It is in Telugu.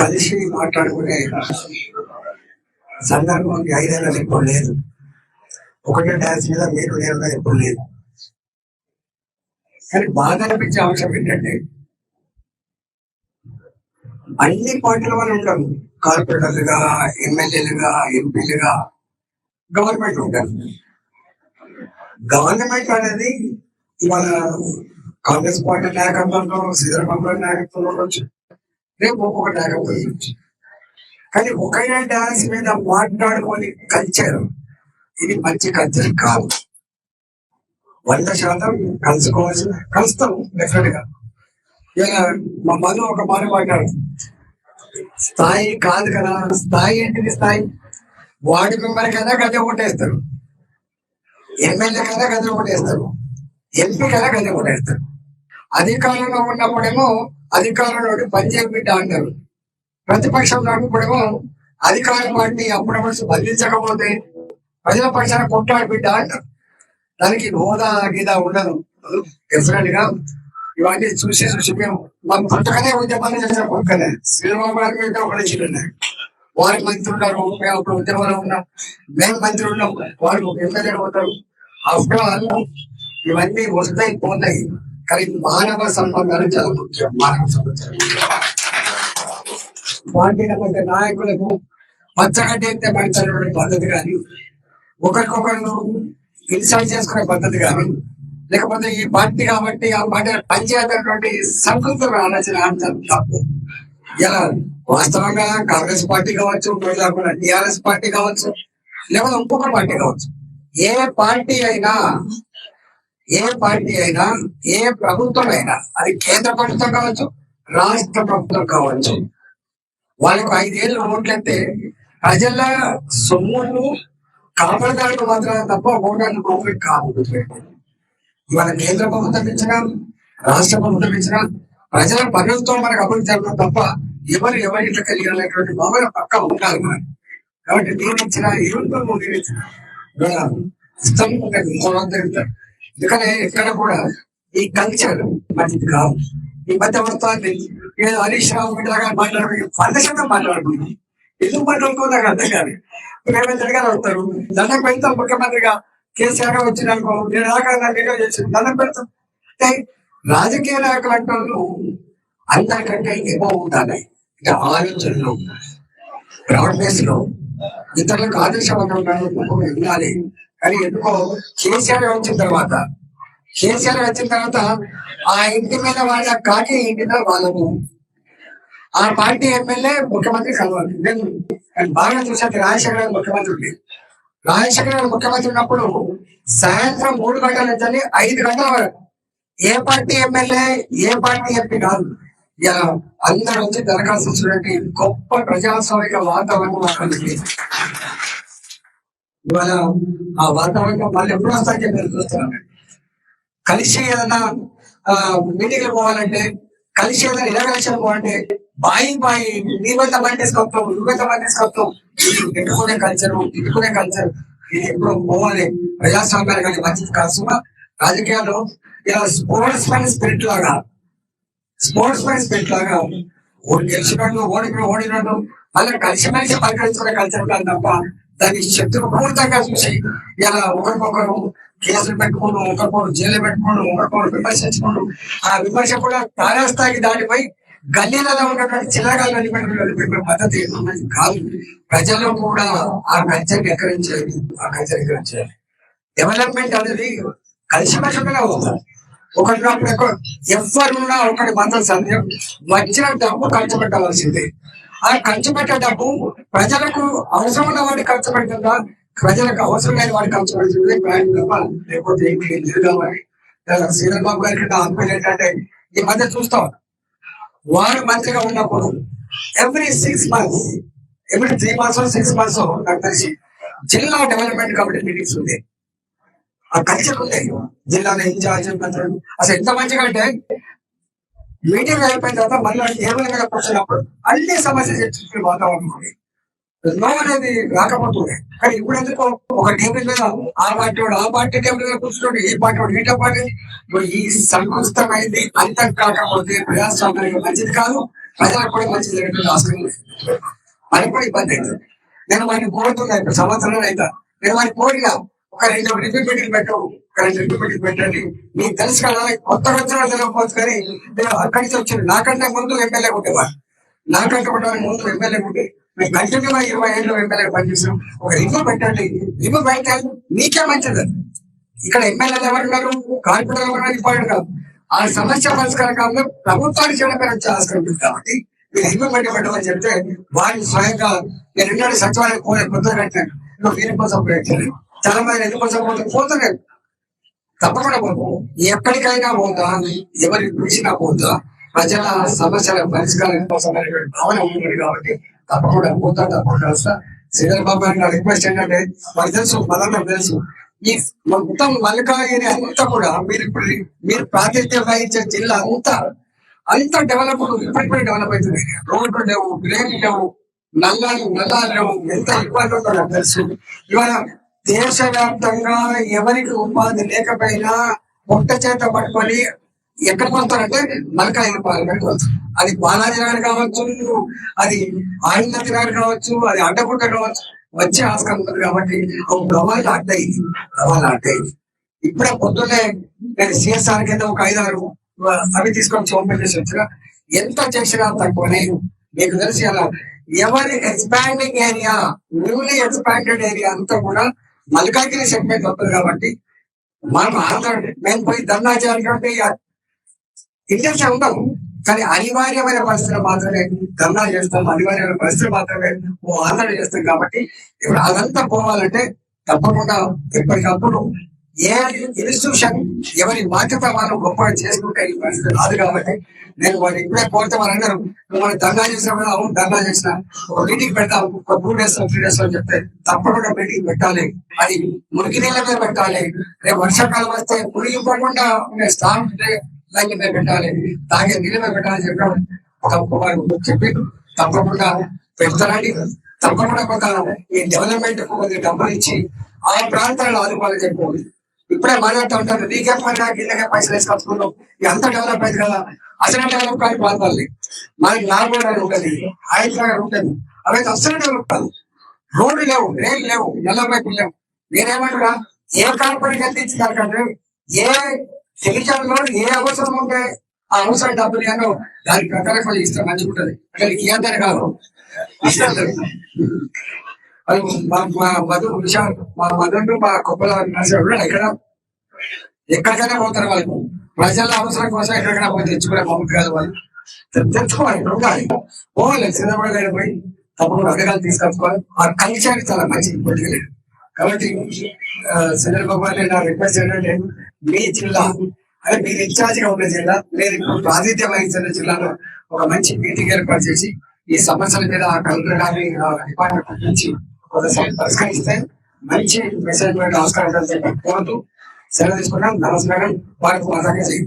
కలిసి మాట్లాడుకునే సందర్భం ఈ ఎప్పుడు లేదు. ఒకటే డాన్స్ మీద మీరు నేను ఎప్పుడు లేదు. కానీ బాధ అనిపించే అంశం ఏంటంటే అన్ని పార్టీల వాళ్ళు ఉంటారు కార్పొరేటర్లుగా ఎమ్మెల్యేలుగా ఎంపీలుగా గవర్నమెంట్ ఉంటారు. గవర్నమెంట్ అనేది ఇవాళ కాంగ్రెస్ పార్టీ నాయకత్వంలో శ్రీధరబాబు నాయకత్వంలో ఉండొచ్చు. రేపు ఒక్కొక్క నాయకత్వం కానీ ఒకటే డాన్స్ మీద మాట్లాడుకొని కల్చర్ ఇది మంచి కల్చర్ కాదు. వంద శాతం కలుసుకోవాల్సి కలుస్తాం డెఫినెట్గా. ఇలా మా మధు ఒక మాట మాట్లాడు. స్థాయి కాదు కదా స్థాయి ఏంటిది స్థాయి? వార్డు మెంబర్ కదా గదే కొట్టేస్తారు. ఎమ్మెల్యే కదా గదే కొట్టేస్తారు. ఎంపీ కదా గదే కొట్టేస్తారు. అధికారంలో ఉన్నప్పుడేమో అధికారంలో పంచాయతీ బిడ్డ అంటారు ప్రతిపక్షంలో ఉన్నప్పుడేమో అధికార పార్టీ అప్పుడప్పుడు బంధించకపోతే ప్రజల పక్షాన కొట్లాడి బిడ్డ అంటారు దానికి హోదా గీదా ఉండదు. డెఫినెట్గా ఇవన్నీ చూసి చూసి మేము మన పుట్టకనే ఉద్యమాన్ని చేసిన పక్కనే శ్రీరామ గారి మీద ఒక ఉన్నాయి వారి మంత్రులు ఉన్నారు. మేము అప్పుడు ఉద్యమంలో ఉన్నాం. మేము మంత్రులు ఉన్నాం. వారు ఎమ్మెల్యే పోతారు ఆఫ్టర్ ఆల్ ఇవన్నీ వస్తాయి పోతాయి. కానీ మానవ సంబంధాలు చాలా ముఖ్యం మానవ సంబంధాలు పార్టీల నాయకులకు మచ్చగడ్డైతే మంచి పద్ధతి కానీ ఒకరికొకరు ఇన్సల్ట్ చేసుకునే పద్ధతి కానీ లేకపోతే ఈ పార్టీ కాబట్టి ఆ పార్టీ పనిచేయాలన్నటువంటి సంకృతం ఆలోచన అంశం తప్పు ఇలా వాస్తవంగా కాంగ్రెస్ పార్టీ కావచ్చు లేకుండా టిఆర్ఎస్ పార్టీ కావచ్చు లేకపోతే ఇంకొక పార్టీ కావచ్చు. ఏ పార్టీ అయినా ఏ పార్టీ అయినా ఏ ప్రభుత్వం అయినా అది కేంద్ర ప్రభుత్వం కావచ్చు రాష్ట్ర ప్రభుత్వం కావచ్చు. వాళ్ళకు ఐదేళ్ళు ఓట్లయితే ప్రజల సొమ్ములు కాపాడడానికి మాత్రమే తప్ప ఓటాన్ని కోవిడ్ కాదు మన కేంద్ర ప్రభుత్వం ఇచ్చినా రాష్ట్ర ప్రభుత్వం ఇచ్చినా ప్రజల పనులతో మనకు అభివృద్ధి జరగడం తప్ప ఎవరు ఎవరి ఇట్లా కలిగినటువంటి భావన పక్క ఉండాలి మనం. కాబట్టి నేను ఇచ్చిన ఇరువురు నేను ఇచ్చిన ఇష్టం ఒక ఇంకోళ్ళంతా ఎందుకంటే ఎక్కడ కూడా ఈ కల్చర్ మంచిది కాదు. ఈ మధ్య ఏదో హరీష్ రావు బిడ్డగా మాట్లాడుకుని ఫండేషన్ మాట్లాడుకుంది ఎందుకు మాట్లాడుకో నాకు అర్థం కాదు. రేవంత్ గారు వస్తారు దండకు పెడతాం ముఖ్యమంత్రిగా కేసీఆర్ గారు వచ్చినాకో నేను రాకుండా వీడియో చేసి దండం పెడతాం. అంటే రాజకీయ నాయకులు అంటే అందరికంటే ఎక్కువ ఉండాలి. అంటే ఆలోచనలో గ్రౌండ్ బేస్లో ఇతరులకు ఆదర్శవంతంగా ఉండాలి. కానీ ఎందుకో కేసీఆర్ వచ్చిన తర్వాత కేసీఆర్ వచ్చిన తర్వాత ఆ ఇంటి మీద వాళ్ళ కాకి ఇంటి మీద వాళ్ళము. ఆ పార్టీ ఎమ్మెల్యే ముఖ్యమంత్రి కలవాలి. నేను బాగా చూసాను రాజశేఖర ముఖ్యమంత్రి ఉండి. రాజశేఖర ముఖ్యమంత్రి ఉన్నప్పుడు సాయంత్రం మూడు గంటల నుంచి ఐదు గంటల వరకు ఏ పార్టీ ఎమ్మెల్యే ఏ పార్టీ ఎంపీ కాదు. ఇలా అందరూ వచ్చి దరఖాస్తు ఇచ్చినటువంటి గొప్ప ప్రజాస్వామిక వాతావరణం అక్కడ ఇవాళ ఆ వాతావరణం వాళ్ళు ఎప్పుడు అంతా చెప్పి కలిసి ఏదైనా మీటింగ్ పోవాలంటే కలిసి ఏదైనా ఇలాగలిసి పోవాలంటే బాయి బాయి నీ వద్ద బండి తీసుకొస్తాం నువ్వు వద్ద బండి తీసుకొస్తాం పెట్టుకునే కల్చర్ తిట్టుకునే కల్చర్ ఇది ఎప్పుడు పోవాలి. ప్రజాస్వామ్యాలు కానీ మంచిది కాదు సుమా. రాజకీయాల్లో ఇలా స్పోర్ట్స్ మ్యాన్ స్పిరిట్ లాగా స్పోర్ట్స్ మ్యాన్ స్పిరిట్ లాగా ఓడి గెలిచినట్టు ఓడిపోయి ఓడినట్టు మళ్ళీ కలిసి మెలిసి పలకరించుకునే కల్చర్ కాదు తప్ప దాని శక్తులు పూర్తంగా చూసి ఇలా ఒకరికొకరు కేసులు పెట్టుకోవడం ఒకరికొకరు జైలు పెట్టుకోవడం ఒకరికొకరు విమర్శించుకోవడం ఆ విమర్శ కూడా తారాస్థాయికి దాటిపోయి గల్లీలలో ఉన్నటువంటి చిల్లగాళ్ళని పెట్టుకునే పద్ధతి కాదు. ప్రజలు కూడా ఆ కల్చర్ ఎక్కడించాలి ఆ కల్చర్ ఎక్కడించాలి డెవలప్మెంట్ అనేది కలిసిమెలిసిగానే అవుతుంది ఒకరినప్పుడు ఎక్కువ ఎవరున్నా ఒకటి మద్దతు సందేహం వచ్చిన డబ్బు ఖర్చు పెట్టవలసిందే. ఆ ఖర్చు పెట్టే డబ్బు ప్రజలకు అవసరం ఉన్న వాడికి ఖర్చు పెడుతుందా? ప్రజలకు అవసరం లేని వాడికి ఖర్చు పెడుతుంది? తప్ప. లేకపోతే ఏమీ లేదు కాబట్టి శ్రీధర్ బాబు గారికి ఆత్మీయులు ఏంటంటే ఈ మధ్య చూస్తాం. వారు మంచిగా ఉన్నప్పుడు every six months every three months six months నాకు తెలిసి జిల్లా డెవలప్మెంట్ కమిటీ మీటింగ్స్ ఉంది ఆ కల్చర్ ఉంది జిల్లాలో ఇన్ఛార్జ్ అసలు ఎంత మంచిగా అంటే మీటింగ్ అయిపోయిన తర్వాత మళ్ళీ ఏమైనా కూర్చున్నప్పుడు అన్ని సమస్యలు చర్చించుకునే వాతావరణం ఉంది. అనేది రాకపోతుంది కానీ ఇప్పుడు ఎందుకు ఒక టేబుల్ మీద ఆ పార్టీ వాడు ఆ పార్టీ టేబుల్ మీద కూర్చున్నాడు ఈ పార్టీ వాడు ఈ పార్టీ ఈ సంకుస్తమైంది అంతం కాకపోతే ప్రజాస్వామ్యానికి మంచిది కాదు ప్రజలకు కూడా మంచిది జరిగే అవసరం లేదు. అది కూడా ఇబ్బంది అవుతుంది నేను వాడిని కోరుతున్నా ఇప్పుడు సంవత్సరాలు అయితే. నేను వాడిని కోరినా ఒక రెండు రివ్యూ మీటింగ్ పెట్టు ఒక రెండు రివ్యూ మీటింగ్ పెట్టండి. నీకు తెలుసు కదా కొత్త వచ్చిన తెలియకపోవచ్చు కానీ నేను అక్కడి నుంచి వచ్చాను నాకంటే ముందు ఎమ్మెల్యే ఉండేవాడు. నాకంటే కూడా ముందు ఎమ్మెల్యే ఉండేది మేము కంటిన్యూ ఇరవై ఏళ్ళు ఎమ్మెల్యే పనిచేసాం ఒక రివ్యూ పెట్టండి. రివ్యూ పెడితే మీకే మంచిది. ఇక్కడ ఎమ్మెల్యేలు ఎవరున్నారు కార్పొరేటర్ ఎవరు ఇంపార్టెంట్ కాదు. ఆ సమస్య పరిష్కారం కాకుండా ప్రభుత్వాన్ని చేయడం ఆస్కారం ఉంది కాబట్టి మీరు ఇంప్లిమెంట్ పెట్టమని చెప్తే వారిని స్వయంగా నేను ఎన్నడూ సచివాలయం పోలే కొత్తగా కట్టాను ఇంకా వీరి కోసం పెట్టాను చాలా మంది ఎందుకు కోసం పోతే పోతున్నాను తప్పకుండా పోతాం. ఎక్కడికైనా పోతా. ఎవరికి పిలిచినా పోతా. ప్రజల సమస్యల పరిష్కారం కోసం అనేటువంటి భావన ఉంటుంది కాబట్టి తప్పకుండా పోతా తప్పకుండా వస్తా. శ్రీధర్ బాబు గారి నా రిక్వెస్ట్ ఏంటంటే మాకు తెలుసు మనందరం తెలుసు. ఈ మొత్తం మల్లికాగిరి అంతా కూడా మీరు ఇప్పుడు మీరు ప్రాతినిధ్యం వహించే జిల్లా అంతా అంత డెవలప్ ఇప్పటికే డెవలప్ అవుతుంది. రోడ్లు లేవు డ్రైన్ లేవు నల్లాలు నల్లాలు లేవు ఎంత ఇబ్బంది ఉందో నాకు తెలుసు. ఇవాళ దేశవ్యాప్తంగా ఎవరికి ఉపాధి లేకపోయినా పొట్ట చేత పట్టుకొని ఎక్కడ పోతారంటే మలకాయల పార్లమెంట్ వెళ్తారు అది బాలాజీ నగర్ కావచ్చు అది ఆంధ్రనాథ్ నగర్ కావచ్చు అది అడ్డగుట్ట కావచ్చు. వచ్చే ఆస్కారం ఉంటుంది కాబట్టి ఒక ప్రమాదం అడ్డయింది ప్రమాదం అడ్డయింది ఇప్పుడే పొద్దున్నే నేను సిఎస్ఆర్ కింద ఒక ఐదారు అవి తీసుకొని చూపించేసి చేసి వచ్చిన. ఎంత చేసినా తక్కువనే మీకు తెలిసి అలా ఎవరి expanding area newly expanded area అంతా కూడా మల్కాగిరి సెగ్మెంట్ వస్తుంది కాబట్టి మనం ఆంధ్ర మేము పోయి ధర్నా చేయాలి కాబట్టి ఉంటాం కానీ అనివార్యమైన పరిస్థితులు మాత్రమే ధర్నా చేస్తాం అనివార్యమైన పరిస్థితులు మాత్రమే ఓ ఆందోళన చేస్తాం కాబట్టి ఇప్పుడు అదంతా పోవాలంటే తప్పకుండా ఎప్పటికప్పుడు ఏ ఇన్స్టిట్యూషన్ ఎవరి బాధ్యత వాళ్ళు గొప్పగా చేసుకుంటే ఈ పరిస్థితి రాదు కాబట్టి నేను వాళ్ళు ఇప్పుడే కోరితే వాళ్ళందరూ నువ్వు మనం ధర్నా చేసిన అవును ధర్నా చేసిన. ఒక మీటింగ్ పెడతాం ఒక టూ డేస్ త్రీ డేస్ అని చెప్తే తప్పకుండా మీటింగ్ పెట్టాలి. అది మురికి నీళ్ళ మీద పెట్టాలి. రేపు వర్షాకాలం వస్తే మునిగిపోకుండా స్ట్రాంగ్ లైన్ మీద పెట్టాలి. తాగే నీళ్ళ పెట్టాలని చెప్పడం. తప్పకుండా చెప్పి తప్పకుండా పెడతారని తప్పకుండా కొంత ఈ డెవలప్మెంట్ కొన్ని డబ్బులు ఇచ్చి ఆ ప్రాంతాలను ఆదుకోవాలని చెప్పుకోండి ఇప్పుడే మాట్లాడుతూ ఉంటారు నీకే పని కిందకే పైసలు వేసుకొచ్చుకున్నాం ఎంత డెవలప్ అయింది కదా. అసలు డెవలప్ కాని ప్రాంతాలని మనకి నార్మల్ అని ఉంటుంది హైదరాబాద్ ఉంటుంది. అవి అసలు డెవలప్ కాదు. రోడ్లు లేవు రైలు లేవు నెలవైపు లేవు నేనేమంటున్నా? ఏ కార్పొరేట్ అందించి దానికంటే? ఏ డివిజన్ ఏ అవసరం ఉంటే ఆ అవసరం డబ్బులు ఏమో దాని ప్రకారం వాళ్ళు ఇస్తారు. మంచిగా ఉంటుంది. అంటే నీకు కాదు. ఇస్తారు. మా మధు విశాల్ మా మధుడు మా కొప్పల నరసింహుడు ఎక్కడ? ఎక్కడికైనా పోతారు వాళ్ళు ప్రజల అవసరం కోసం ఎక్కడికైనా పోయి తెచ్చుకునే మమ్మల్ని కాదు వాళ్ళు. తె- తెచ్చుకోవాలి ఉండాలి పోవాలి. సిద్ధపడ గారి పోయి తప్పకుండా అడగాలు తీసుకొచ్చుకోవాలి. ఆ కల్చర్ చాలా మంచిది పొలిటికల్ కాబట్టి చంద్రబాబు గారు నా రిక్వెస్ట్ ఏంటంటే మీ జిల్లా అంటే మీరు ఇన్ఛార్జిగా ఉన్న జిల్లా లేదు ఇప్పుడు ప్రాతినిధ్యం వహించిన జిల్లాలో ఒక మంచి మీటింగ్ ఏర్పాటు చేసి ఈ సమస్యల మీద ఆ కలెక్టర్ గారిని డిపార్ట్మెంట్ నుంచి ఒకసారి పరిష్కరిస్తే మంచి మెసేజ్ మీద ఆస్కారం చెప్పి కోరుతూ సెలవు తీసుకున్నాం. నమస్కారం. వారికి మాట్లాడే